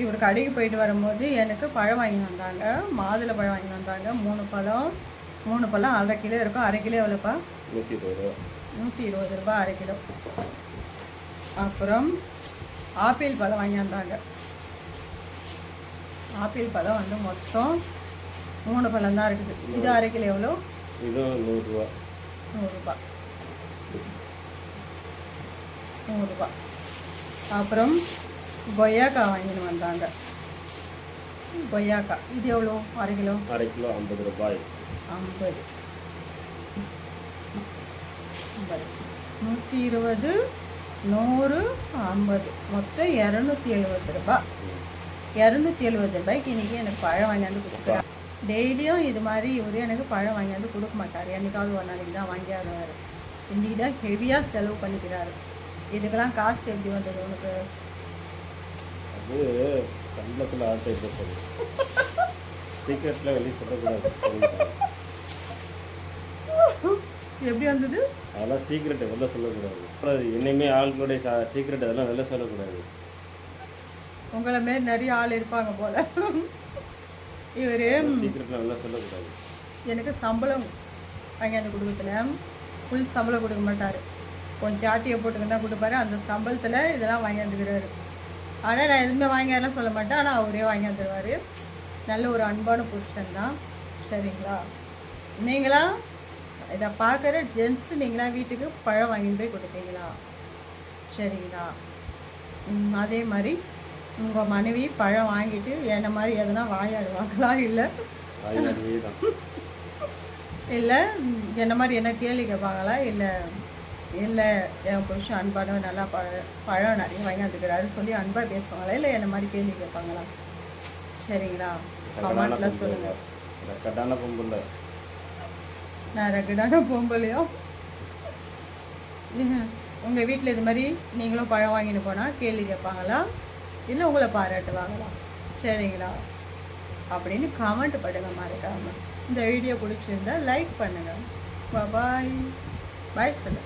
இவர் கடைக்கு போயிட்டு வரும்போது எனக்கு பழம் வாங்கி வந்தாங்க. மாதுளை பழம் வாங்கி வந்தாங்க. மூணு பழம். மூணு பழம் அரை கிலோ இருக்கும். அரை கிலோ எவ்வளோப்பா? நூற்றி இருபது ரூபா. நூற்றி இருபது ரூபாய் அரை கிலோ. அப்புறம் ஆப்பிள் பழம் வாங்கி வந்தாங்க. ஆப்பிள் பழம் வந்து மொத்தம் மூணு பழம் தான் இருக்குது. இது அரை கிலோ எவ்வளோ? இதுவும் நூறுரூவா நூறுரூபா நூறுரூபா அப்புறம் கொய்யாக்காய் வாங்கின்னு வந்தாங்க. கொய்யாக்காய். இது எவ்வளோ? அரை கிலோ? அரை கிலோ ஐம்பது ரூபாய். ஐம்பது. ஐம்பது. நூற்றி இருபது நூறு ஐம்பது. மொத்தம் இரநூத்தி எழுபது ரூபாய் இரநூத்தி எழுபது ரூபாய்க்கு இன்றைக்கி எனக்கு பழம் வாங்கியாந்து கொடுக்குறாரு டெய்லியும் இது மாதிரி இவர் எனக்கு பழம் வாங்கியாந்து கொடுக்க மாட்டார். என்னைக்காவது ஒரு நாளைக்கு தான் வாங்கி ஆடுவார். இன்றைக்கி தான் ஹெவியாக செலவு பண்ணிக்கிறாரு. இதுக்கெல்லாம் காசு எப்படி வந்தது உனக்கு? அது சம்பளத்தில் ஆட்டை இருப்பது சீக்கிரத்தில் வெளியே சொல்லக்கூடாது. எப்படி வந்தது? அதெல்லாம் சீக்கிரட்டை வெளில சொல்லக்கூடாது. அப்புறம் இனிமே ஆளுங்களுடைய சீக்கிரட் அதெல்லாம் வெளில சொல்லக்கூடாது. உங்களை மாரி நிறைய ஆள் இருப்பாங்க போல். இவர் சீக்கிரட்லாம் வெளில சொல்லக்கூடாது. எனக்கு சம்பளம் வாங்கியாந்து கொடுக்கறதுல ஃபுல் சம்பளம் கொடுக்க மாட்டார். கொஞ்சம் ஆட்டியை போட்டுக்கிட்டு கொடுப்பாரு. அந்த சம்பளத்தில் இதெல்லாம் வாங்கியாந்துக்கிறாரு ஆனால் நான் எதுவுமே வாங்கியாரெல்லாம் சொல்ல மாட்டேன். ஆனால் அவரே வாங்கியாந்துருவார் நல்ல ஒரு அன்பான புருஷன் தான். சரிங்களா? நீங்களாம் இதை பார்க்குற ஜென்ஸ் நீங்களாம் வீட்டுக்கு பழம் வாங்கிட்டு போய் கொடுப்பீங்களா? சரிங்களா? அதே மாதிரி உங்கள் மனைவி பழம் வாங்கிட்டு என்ன மாதிரி எதனா வாயாடுவாங்களா? இல்லை? இல்லை என்ன மாதிரி என்ன கேள்வி கேட்பாங்களா? இல்லை இல்லை என் புருஷன் அன்பானவன் நல்லா பழ பழம் நிறைய வாங்கியாந்துக்கிறாரு சொல்லி அன்பாக பேசுவாங்களா? இல்லை என்ன மாதிரி கேள்வி கேட்பாங்களா? சரிங்களா. கமெண்ட்ல சொல்லுங்கள் பொம்புல நான் ரெகுடான பொம்பளையோ உங்கள் வீட்டில் இது மாதிரி நீங்களும் பழம் வாங்கிட்டு போனால் கேள்வி கேட்பாங்களா? இல்லை உங்களை பாராட்டுவாங்களா? சரிங்களா. அப்படின்னு கமெண்ட் பண்ணுங்க மறக்காம. இந்த வீடியோ பிடிச்சிருந்தா லைக் பண்ணுங்கள் பாய் பாய் சொல்லு